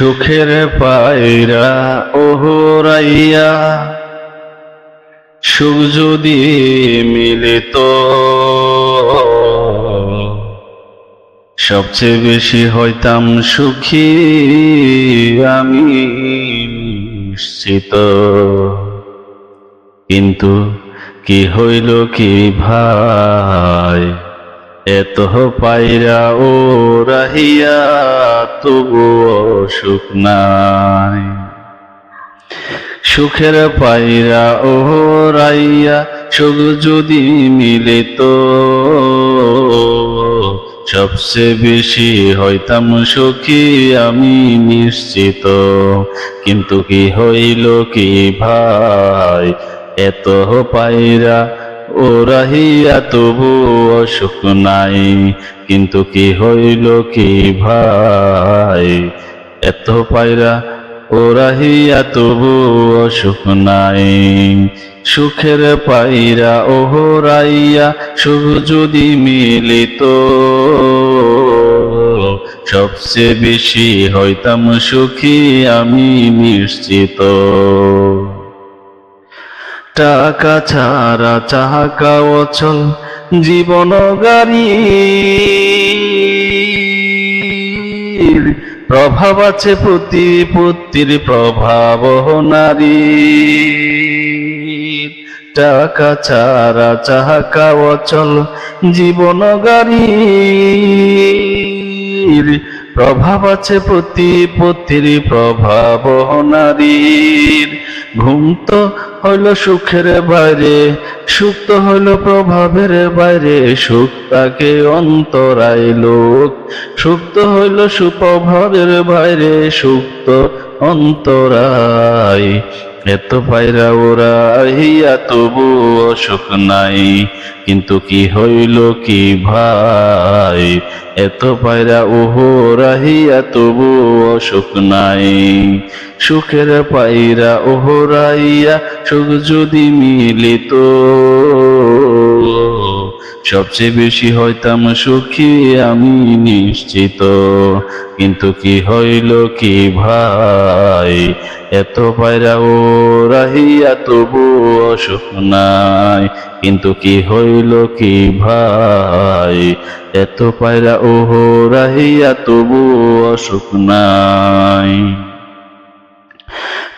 সুখের পায়রা ওহরাইয়া সুখ যদি মিলিত সবচেয়ে বেশি হইতাম সুখী আমি নিশ্চিত। কিন্তু কি হইল কি ভাই? এত পাইরা ও রাহিয়া, তবুও সুখ নাই। সুখের পাইরা ও রাইয়া, সুখ যদি মিলিত, সবচেয়ে বেশি হইতাম সুখী আমি নিশ্চিত। কিন্তু কি হইল কি ভাই? এত পাইরা ও রাহিয়া তবু অসুখ নাই, কিন্তু কি হইল কি ভাই? এত পাইরা ও রাহিয়া তবু অসুখ নাই, সুখের পাইরা ও রাইয়া সুখ যদি মিলিত, সবচেয়ে বেশি হইতাম সুখী আমি নিশ্চিত। টাকা ছাড়া চাকা অচল জীবন গাড়ি। প্রভাব আছে প্রতি প্রতিপত্তির প্রভাব নারী টাকা ছাড়া চাকা অচল জীবন গাড়ি প্রভাব আছে প্রতি প্রতিপত্তির প্রভাব নারীর। ঘুম তো হইল সুখের বাইরে, সুখ তো হইল প্রভাবের বাইরে, সুখ তাকে অন্তরায় লোক। সুখ তো হইল সুপ্রভাবের বাইরে, সুখ তো অন্তরায়। এত পায়রা ওরা হিয়া তবু অসুখ নাই। কিন্তু কি হইল কি ভাই? এত পায়রা ওহো রাহিয়া তবু অসুখ নাই। সুখের পায়রা ওহো রাইয়া সুখ যদি মিলিত সবচেয়ে বেশি হইতাম সুখী, আমি নিশ্চিত। কিন্তু কি হইল কি ভাই? এত পায়রা ও রাহিয়া তবু অসুখ নাই। কিন্তু কি হইল কি ভাই? এত পায়রা ও রাহিয়া তবু অসুখ নাই।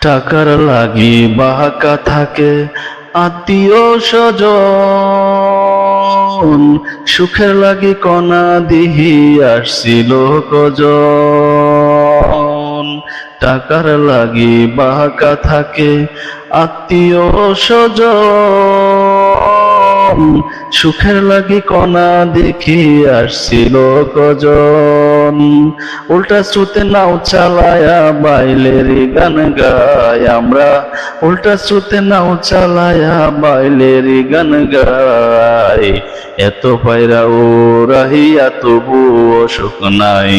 টাকার লাগি বাহাকা থাকে আত্মীয় স্বজন। সুখের লাগি কণা দিহি আসছিল কজন। টাকার লাগি বাঁকা থাকে আত্মীয় স্বজন। সুখের লাগি কণা দেখি আসছিল কজন উল্টা শ্রুতে নাও চালায়া বাইলের গান গাই আমরা। উল্টা শ্রুতে নাও চালায়া বাইলের গান গাই। এত পায়রা ও রাহিয়া তবু অসুখ নাই।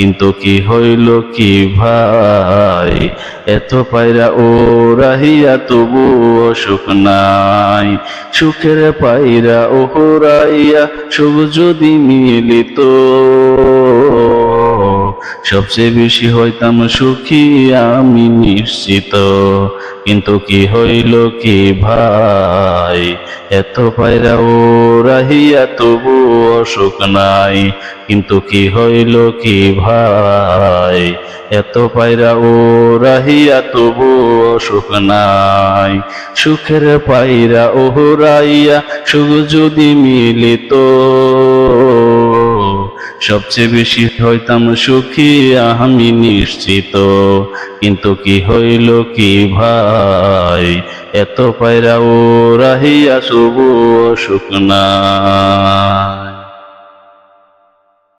কিন্তু কি হইল কি ভাই? এত পায়রা ও রাহিয়া তবু সুখ নাই। সুখের পায়রা ও রাইয়া সুখ যদি মিলিত সবচেয়ে বেশি হইতাম সুখী আমি নিশ্চিত। কিন্তু কি হইল কি ভাই? এত পায়রা ও রাহিয়া তবু অসুখ নাই। কিন্তু কি হইল কি ভাই? এত পায়রা ও রাহিয়া তবু অসুখ নাই। সুখের পায়রা ও রাইয়া সুখ যদি মিলিত সবচেয়ে বেশি হইতাম সুখী, আমি নিশ্চিত। কিন্তু কি হইল কি ভাই? এত পায়রা ও রাহিয়া শুভ সুখ নাই।